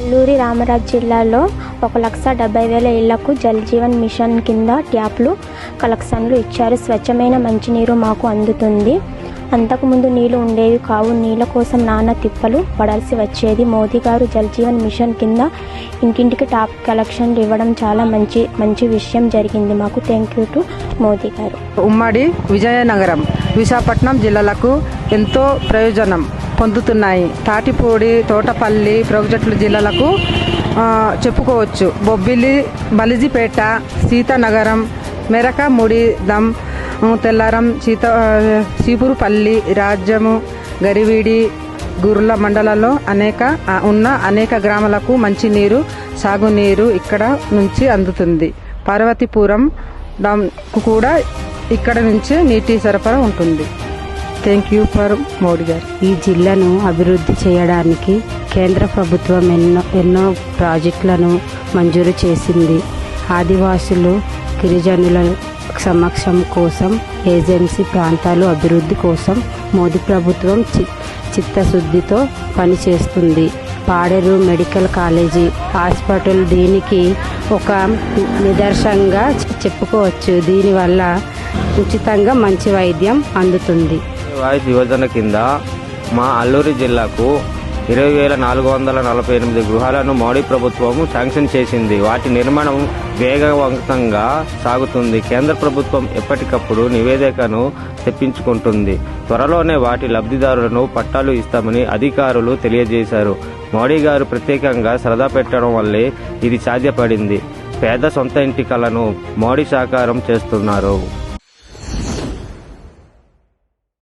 అల్లూరి రామరాజ్ జిల్లాలో ఒక లక్ష డెబ్బై వేల ఇళ్ళకు జల్ జీవన్ మిషన్ కింద ట్యాప్లు కలెక్షన్లు ఇచ్చారు. స్వచ్ఛమైన మంచినీరు మాకు అందుతుంది. అంతకుముందు నీళ్ళు ఉండేవి కావు. నీళ్ళ కోసం నానా తిప్పలు పడాల్సి వచ్చేది. మోదీ గారు జల్ జీవన్ మిషన్ కింద ఇంటింటికి టాప్ కలెక్షన్లు ఇవ్వడం చాలా మంచి మంచి విషయం జరిగింది. మాకు థ్యాంక్ యూ టు మోదీ గారు. ఉమ్మడి విజయనగరం విశాఖపట్నం జిల్లాలకు ఎంతో ప్రయోజనం. పొందుతున్నాయి. తాటిపూడి తోటపల్లి ప్రాజెక్టుల జిల్లాలకు చెప్పుకోవచ్చు. బొబ్బిలి బలిజిపేట సీతానగరం మెరక ముడిదం తెల్లారం సీత సీపురుపల్లి రాజ్యము గరివీడి గుర్ల మండలంలో అనేక ఉన్న అనేక గ్రామాలకు మంచినీరు సాగునీరు ఇక్కడ నుంచి అందుతుంది. పార్వతీపురం డమ్ కూడా ఇక్కడ నుంచి నీటి సరఫరా ఉంటుంది. థ్యాంక్ యూ ఫర్ మోడీ గారు. ఈ జిల్లాను అభివృద్ధి చేయడానికి కేంద్ర ప్రభుత్వం ఎన్నో ఎన్నో ప్రాజెక్టులను మంజూరు చేసింది. ఆదివాసులు గిరిజనుల సమక్షం కోసం ఏజెన్సీ ప్రాంతాలు అభివృద్ధి కోసం మోదీ ప్రభుత్వం చి చిత్తశుద్ధితో పనిచేస్తుంది. పాడేరు మెడికల్ కాలేజీ హాస్పిటల్ దీనికి ఒక నిదర్శనంగా చెప్పుకోవచ్చు. దీనివల్ల ఉచితంగా మంచి వైద్యం అందుతుంది. వాయిస్ యువజన కింద మా అల్లూరి జిల్లాకు ఇరవై వేల నాలుగు వందల నలభై ఎనిమిది గృహాలను మోడీ ప్రభుత్వం శాంక్షన్ చేసింది. వాటి నిర్మాణం వేగవంతంగా సాగుతుంది. కేంద్ర ప్రభుత్వం ఎప్పటికప్పుడు నివేదికను తెప్పించుకుంటుంది. త్వరలోనే వాటి లబ్ధిదారులను పట్టాలు ఇస్తామని అధికారులు తెలియజేశారు. మోడీ గారు ప్రత్యేకంగా శ్రద్ధ పెట్టడం వల్లే ఇది సాధ్యపడింది. పేద సొంత ఇంటి కలను మోడీ సాకారం చేస్తున్నారు.